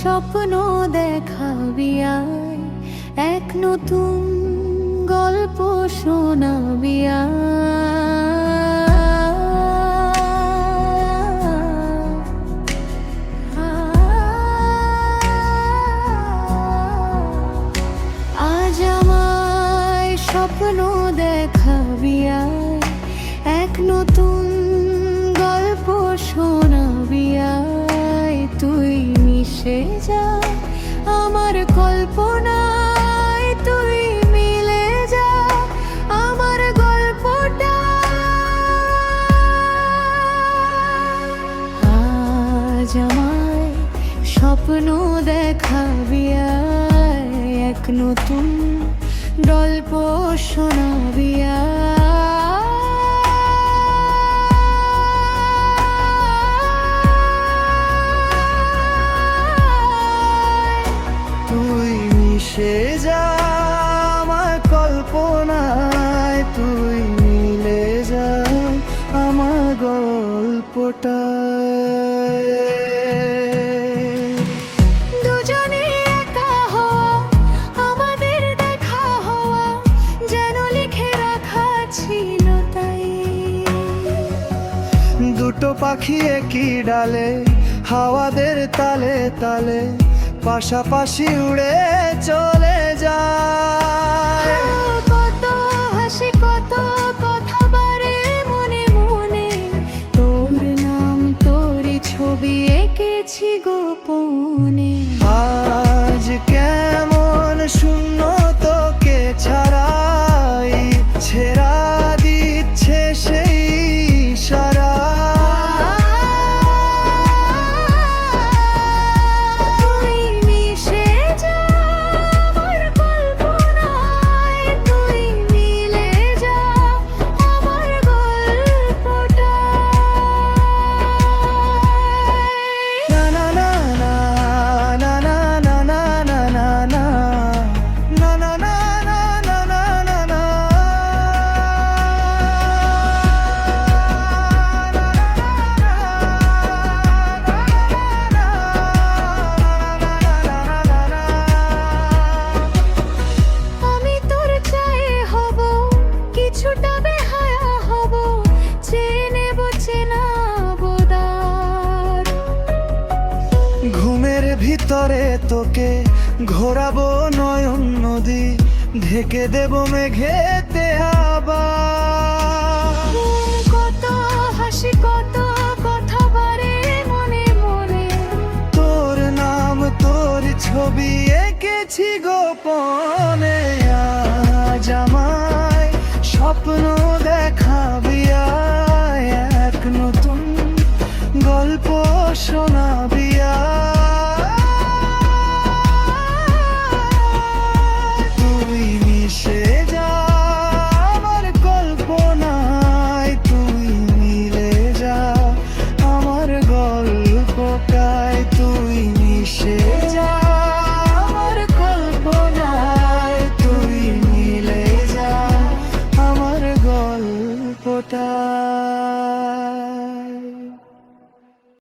স্বপ্ন দেখাবি এক নতুন গল্প শোনাবি আজ আমায় স্বপ্ন দেখাবি এক নতুন দেখাবি আয় এক নতুন গল্প শোনাবি তুই মিশে যা আমার কল্পনায়, তুই মিলে যা আমার গল্পটায়। দুটো পাখি একই ডালে হাওয়াদের তালে তালে পাশাপাশি উড়ে চলে যায়। ঘুমের ভিতরে তোকে ঘোরাবো নয়ন নদী ঢেকে দেব মেঘেতে আবার। কত হাসি কত কথা বারে মনে মনে। তোর নাম তোর ছবি এঁকেছি গোপনে